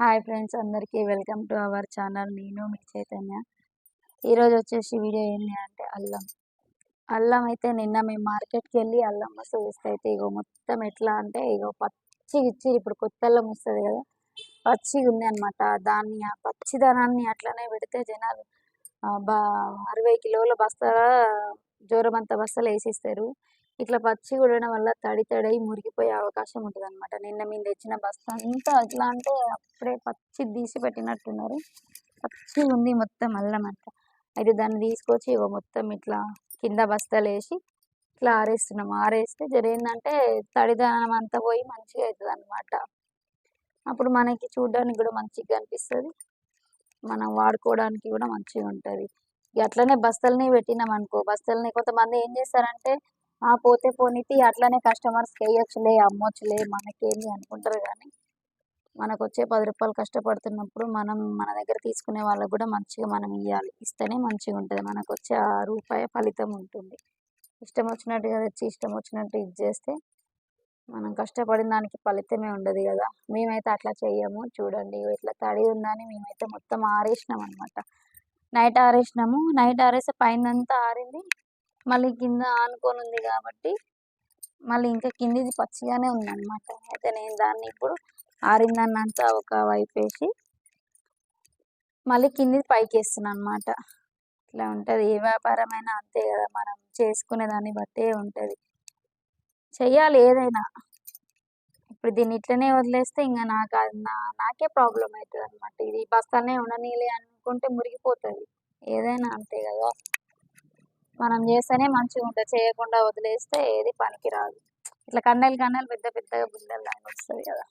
Hi friends అందరికీ welcome to our channel. నేను మీ చైతన్య. ఈరోజు వచ్చేసి వీడియో ఏంటి అంటే అల్లం. అల్లం అయితే నిన్న మేము మార్కెట్కి వెళ్ళి అల్లం మస్తు వేస్తే అయితే ఇగో మొత్తం ఎట్లా అంటే ఇగో పచ్చి ఇచ్చి ఇప్పుడు కొత్త అల్లం వస్తుంది కదా పచ్చిగా ఉంది అనమాట దాన్ని ఆ పచ్చిదనాన్ని అట్లనే పెడితే జనాలు బా అరవై కిలోల బస్తా జోరమంత బస్తాలు వేసిస్తారు. ఇట్లా పచ్చి ఉండడం వల్ల తడి తడై మురిగిపోయే అవకాశం ఉంటుంది అనమాట నిన్న మేము తెచ్చిన బస్తా అంతా ఎట్లా అంటే అప్పుడే పచ్చి తీసి పెట్టినట్టున్నారు. పచ్చి ఉంది మొత్తం అల్లం అంతా అయితే దాన్ని తీసుకొచ్చి ఇగో మొత్తం ఇట్లా కింద బస్తాలు వేసి ఇట్లా ఆరేస్తున్నాం. ఆరేస్తే జరిగిందంటే తడిదనం అంతా పోయి మంచిగా అవుతుంది అనమాట అప్పుడు మనకి చూడడానికి కూడా మంచిగా అనిపిస్తుంది. మనం వాడుకోవడానికి కూడా మంచిగా ఉంటుంది. ఇక అట్లనే బస్తల్ని పెట్టినాం అనుకో బస్తల్ని కొంతమంది ఏం చేస్తారంటే ఆ పోతే పోనీతి అట్లనే కస్టమర్స్కి వేయొచ్చులే అమ్మొచ్చులే మనకేంది అనుకుంటారు కానీ మనకు వచ్చే పది రూపాయలు కష్టపడుతున్నప్పుడు మనం మన దగ్గర తీసుకునే వాళ్ళకు కూడా మంచిగా మనం ఇవ్వాలి ఇస్తేనే మంచిగా ఉంటుంది మనకు వచ్చే ఆ రూపాయి ఫలితం ఉంటుంది. ఇష్టం వచ్చినట్టుగా తెచ్చి ఇష్టం వచ్చినట్టు ఇది చేస్తే మనం కష్టపడిన దానికి ఫలితమే ఉండదు కదా. మేమైతే అట్లా చెయ్యము. చూడండి ఇట్లా తడి ఉందని మేమైతే మొత్తం ఆరేసినాం అనమాట నైట్ ఆరేసినాము. నైట్ ఆరేస్తే పైనంతా ఆరింది. మళ్ళీ కింద ఆనుకొని ఉంది కాబట్టి మళ్ళీ ఇంకా కిందిది పచ్చిగానే ఉంది అయితే నేను దాన్ని ఇప్పుడు ఆరిందన్నంతా ఒక వైపు వేసి మళ్ళీ కిందిది పైకి వేస్తున్నాను అనమాట ఇట్లా ఉంటుంది. ఏ వ్యాపారమైనా అంతే కదా మనం చేసుకునే దాన్ని బట్టే ఉంటుంది. చెయ్యాలి ఏదైనా. ఇప్పుడు దీన్ని ఇట్లనే వదిలేస్తే ఇంకా నాకు అది నా నాకే ప్రాబ్లం అవుతుంది అనమాట ఇది బస్తానే ఉండనీలే అనుకుంటే మురిగిపోతుంది. ఏదైనా అంతే కదా. మనం చేస్తేనే మంచిగా ఉంటుంది. చేయకుండా వదిలేస్తే ఏది పనికి రాదు ఇట్లా కన్నెలు కన్నెలు పెద్ద పెద్దగా బిందెలాగా వస్తుంది కదా.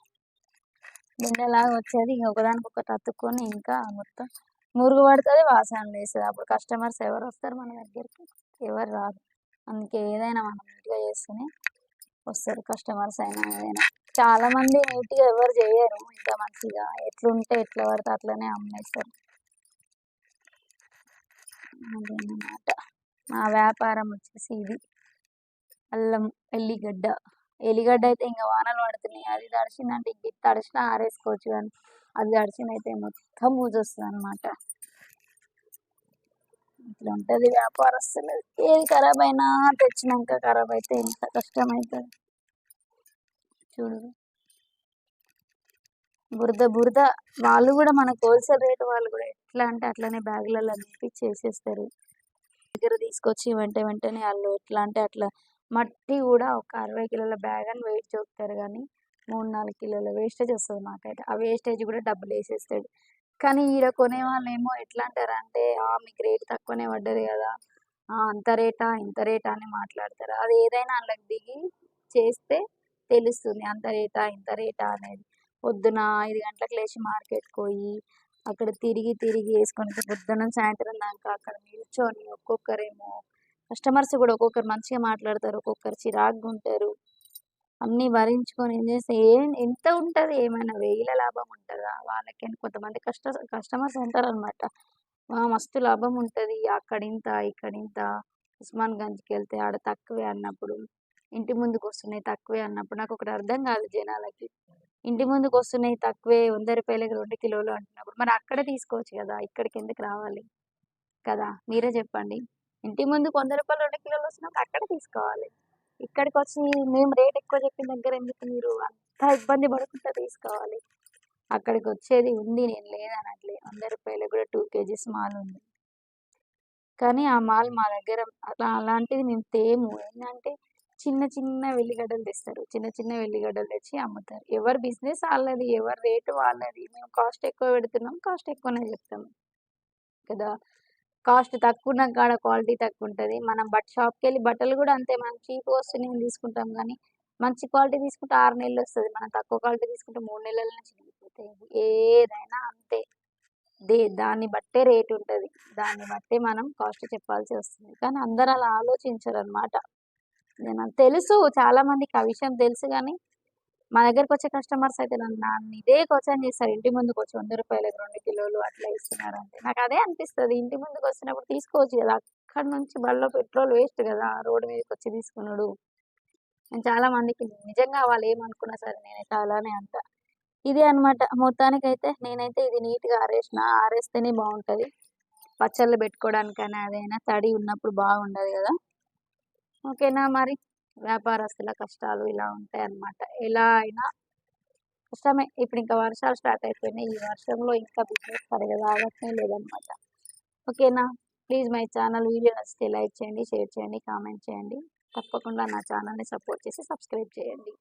బిందెలాగా వచ్చేది ఇంకా ఒకదానికి ఒకటి అతుక్కొని ఇంకా మొత్తం మురుగు పడుతుంది వాసన వేస్తుంది అప్పుడు కస్టమర్స్ ఎవరు వస్తారు మన దగ్గరికి? ఎవరు రాదు అందుకే ఏదైనా మనం నీట్గా చేస్తేనే వస్తారు కస్టమర్స్ అయినా ఏదైనా. చాలామంది నీట్గా ఎవరు చేయరు. ఇంకా మంచిగా ఎట్లుంటే ఎట్లా పడితే అట్లనే అమ్మేస్తారు. అదేనమాట మా వ్యాపారం వచ్చేసి ఇది. అల్లం ఎల్లిగడ్డ. ఎల్లిగడ్డ అయితే ఇంకా వానలు పడుతున్నాయి. అది తడిచిందంటే ఇంక ఇది తడిచినా ఆరేసుకోవచ్చు కానీ అది తడిచినైతే మొత్తం ఊజొస్తుంది అనమాట ఇట్లా ఉంటుంది వ్యాపారస్తులు. ఏది ఖరాబ్ అయినా తెచ్చినాక ఖరాబ్ అయితే ఎంత కష్టం అవుతుంది చూడు. బురద బురద. వాళ్ళు కూడా మనకు హోల్సేల్ రేట్ వాళ్ళు కూడా ఎట్లా అంటే అట్లనే బ్యాగులలో నింపి చేసేస్తారు దగ్గర తీసుకొచ్చి వెంట వెంటనే వాళ్ళు ఎట్లా అంటే అట్లా మట్టి కూడా ఒక అరవై కిలోల బ్యాగ్ అని వెయిట్ చూపుతారు కానీ మూడు నాలుగు కిలోల వేస్టేజ్ వస్తుంది మాకైతే. ఆ వేస్టేజ్ కూడా డబ్బులు వేసేస్తాడు. కానీ ఈడ కొనే వాళ్ళు ఏమో ఎట్లా అంటారు అంటే మీకు రేట్ తక్కువనే పడ్డది కదా అంత రేటా ఇంత రేటా అని మాట్లాడతారు. అది ఏదైనా అందులోకి దిగి చేస్తే తెలుస్తుంది అంత రేటా ఇంత రేటా అనేది. పొద్దున ఐదు గంటలకు లేచి మార్కెట్కి పోయి అక్కడ తిరిగి తిరిగి వేసుకొని పొద్దున సాయంత్రం దాకా అక్కడ నిల్చొని ఒక్కొక్కరేమో కస్టమర్స్ కూడా ఒక్కొక్కరు మంచిగా మాట్లాడతారు ఒక్కొక్కరు చిరాగ్గా ఉంటారు అన్నీ భరించుకొని ఏం చేస్తే ఏం ఎంత ఉంటుంది? ఏమైనా వేల లాభం ఉంటుందా? వాళ్ళకి కొంతమంది కష్ట కస్టమర్స్ ఉంటారు అనమాట మస్తు లాభం ఉంటుంది. అక్కడ ఇంత ఇక్కడ ఇంత ఉస్మాన్ గంజ్కి వెళ్తే ఆడ తక్కువే అన్నప్పుడు ఇంటి ముందుకు వస్తున్నాయి తక్కువే అన్నప్పుడు నాకు ఒకటి అర్థం కాదు జనాలకి. ఇంటి ముందుకు వస్తున్నాయి తక్కువే వంద రూపాయలకి రెండు కిలోలు అంటున్నప్పుడు మరి అక్కడ తీసుకోవచ్చు కదా ఇక్కడికి ఎందుకు రావాలి కదా? మీరే చెప్పండి. ఇంటి ముందుకు వంద రూపాయలు రెండు కిలోలు వస్తున్నప్పుడు అక్కడ తీసుకోవాలి. ఇక్కడికి వచ్చి మేము రేట్ ఎక్కువ చెప్పిన దగ్గర ఎందుకు మీరు అంత ఇబ్బంది పడకుండా తీసుకోవాలి? అక్కడికి వచ్చేది ఉంది నేను లేదనట్లే వంద రూపాయలు కూడా టూ కేజీస్ మాల్ ఉంది. కానీ ఆ మాల్ మా దగ్గర అలా అలాంటిది మేము తేము. ఏంటంటే చిన్న చిన్న వెల్లిగడ్డలు తెస్తారు. చిన్న చిన్న వెల్లిగడ్డలు తెచ్చి అమ్ముతారు. ఎవరి బిజినెస్ వాళ్ళది ఎవరి రేటు వాళ్ళది. మేము కాస్ట్ ఎక్కువ పెడుతున్నాం కాస్ట్ ఎక్కువనే చెప్తాము కదా? కాస్ట్ తక్కువ ఉన్న కాడ క్వాలిటీ తక్కువ ఉంటుంది మనం బట్ షాప్కి వెళ్ళి బట్టలు కూడా అంతే. మనం చీప్ వస్తున్నాయి తీసుకుంటాం కానీ మంచి క్వాలిటీ తీసుకుంటే ఆరు నెలలు వస్తుంది. మనం తక్కువ క్వాలిటీ తీసుకుంటే మూడు నెలలనే చిరిగిపోతాయి ఏదైనా అంతే. దే దాన్ని బట్టే రేట్ ఉంటుంది. దాన్ని బట్టే మనం కాస్ట్ చెప్పాల్సి వస్తుంది. కానీ అందరు అలా ఆలోచించరు అనమాట నాకు తెలుసు. చాలా మందికి ఆ విషయం తెలుసు కానీ మా దగ్గరకు వచ్చే కస్టమర్స్ అయితే నన్ను నన్ను ఇదే క్వశ్చన్ చేస్తారు. ఇంటి ముందుకు వచ్చి వంద రూపాయలకు రెండు కిలోలు అట్లా ఇస్తున్నారు అంటే నాకు అదే అనిపిస్తుంది. ఇంటి ముందుకు వచ్చినప్పుడు తీసుకోవచ్చు కదా. అక్కడ నుంచి బళ్ళలో పెట్రోల్ వేస్ట్ కదా. రోడ్డు మీదకి వచ్చి తీసుకున్నాడు. నేను చాలా మందికి నిజంగా వాళ్ళు ఏమనుకున్నా సరే నేనైతే అలానే అంట. ఇదే అన్నమాట. మొత్తానికైతే నేనైతే ఇది నీట్గా ఆరేసిన. ఆరేస్తేనే బాగుంటుంది. పచ్చళ్ళు పెట్టుకోవడానికైనా అదైనా తడి ఉన్నప్పుడు బాగుండదు కదా. ఓకేనా మరి? వ్యాపారస్తుల కష్టాలు ఇలా ఉంటాయి అన్నమాట ఎలా అయినా కష్టమే. ఇప్పుడు ఇంకా వర్షాలు స్టార్ట్ అయిపోయినాయి. ఈ వర్షంలో ఇంకా బిజినెస్ సరిగా రావట్లే లేదనమాట ఓకేనా? ప్లీజ్ మై ఛానల్ వీడియో నచ్చితే లైక్ చేయండి షేర్ చేయండి కామెంట్ చేయండి. తప్పకుండా నా ఛానల్ని సపోర్ట్ చేసి సబ్స్క్రైబ్ చేయండి.